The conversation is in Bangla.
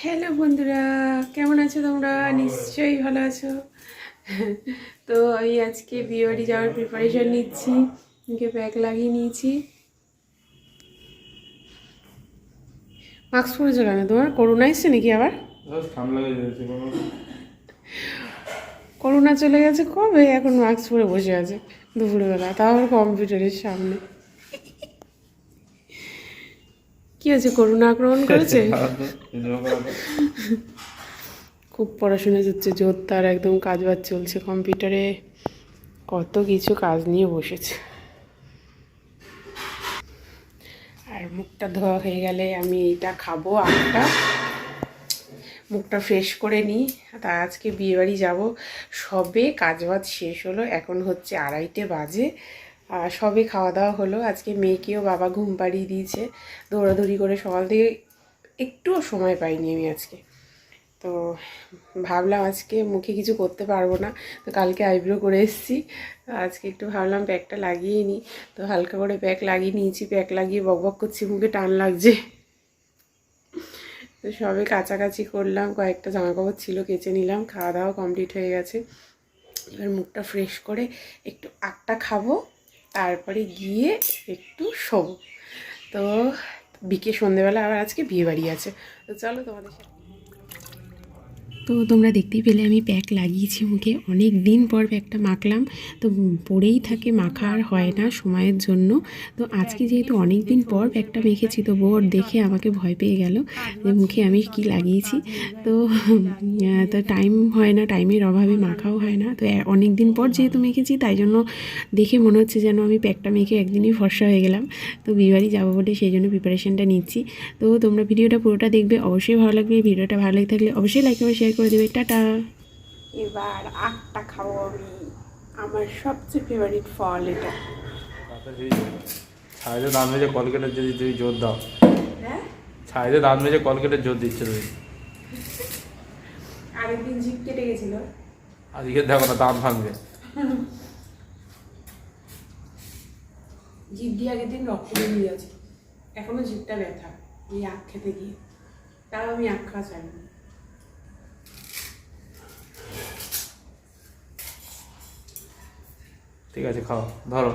হ্যালো বন্ধুরা কেমন আছো তোমরা? নিশ্চয়ই ভালো আছো। তো আমি আজকে বিয়েবাড়ি যাওয়ার প্রিপারেশন নিচ্ছি মুখে ব্যাগ লাগিয়ে নিয়েছি। মাস্ক পরেছো কেন? তোমার করোনা এসছে নাকি আবার? করোনা চলে গেছে কবে? এখন মাস্ক পরে বসে আছে দুপুরবেলা তাও কম্পিউটারের সামনে। কি হয়েছে? করোনা আক্রমণ করেছে? খুব পড়াশোনা হচ্ছে জোর তার একদম কাজ বাজ চলছে কম্পিউটারে। কত কিছু কাজ নিয়ে বসেছে। আর মুখটা ধোয়া হয়ে গেলে আমি এইটা খাব আটটা। মুখটা ফ্রেশ করে নিই তা আজকে বিয়েবাড়ি যাব। সবে কাজ বাজ শেষ হলো এখন হচ্ছে আড়াইটে বাজে। আর সবে খাওয়া দাওয়া হলো। আজকে মেয়েকেও বাবা ঘুম পাড়িয়ে দিয়েছে। দৌড়াদৌড়ি করে সকাল থেকে একটুও সময় পাইনি আমি আজকে। তো ভাবলাম আজকে মুখে কিছু করতে পারব না। তো কালকে আইব্রো করে এসেছি। আজকে একটু ভাবলাম প্যাকটা লাগিয়ে নিই। তো হালকা করে প্যাক লাগিয়ে নিয়েছি। প্যাক লাগিয়ে বকবক করছি। মুখে টান লাগছে। তো সবে কাছাকাছি করলাম। কয়েকটা জামা কাপড় ছিল, কেচে নিলাম। খাওয়া দাওয়া কমপ্লিট হয়ে গেছে। এবার মুখটা ফ্রেশ করে একটু আটটা খাব। তারপরে গিয়ে একটু শোবো। তো বিকে সন্ধেবেলা আবার আজকে বিয়ে বাড়ি আছে। তো চলো তোমাদের সাথে তো তোমরা দেখতেই পেলে আমি প্যাক লাগিয়েছি মুখে। অনেক দিন পর প্যাকটা মাখলাম। তো পরেই থাকে মাখা আর হয় না সময়ের জন্য। তো আজকে যেহেতু অনেক দিন পর প্যাকটা মেখেছি তো বোর দেখে আমাকে ভয় পেয়ে গেল যে মুখে আমি কি লাগিয়েছি। তো তো টাইম হয় না টাইমের অভাবে মাখাও হয় না। তো অনেক দিন পর যেহেতু মেখেছি, তাই জন্য দেখে মনে হচ্ছে যেন আমি প্যাকটা মেখে একদিনই ফর্সা হয়ে গেলাম। তো বিয়েবাড়ি যাব বলে সেই জন্য প্রিপারেশনটা নিচ্ছি। তো তোমরা ভিডিওটা পুরোটা দেখবে, অবশ্যই ভালো লাগবে। ভিডিওটা ভালো লেগে থাকলে অবশ্যই লাইক করে শেয়ার করে দেবে টাটা। এবার আটটা খাব আমি। আমার সবচেয়ে ফেভারিট ফল এটা। ছাইতে দাম মেজে কলকেটের যদি তুমি জোর দাও। হ্যাঁ? ছাইতে দাম মেজে কলকেটের জোর দিচ্ছে তুমি। আরেকদিন জিপ কেটে গেছিল। আজকে দেখো না দাম ভাঙবে। জিপ দিয়ে আগের দিন রক্ত বেরিয়ে আছে এখনও জিপটা ব্যথা এই আখ খেতে গিয়ে। তাও আমি আখ খাওয়া চাই ঠিক আছে খাও ধরো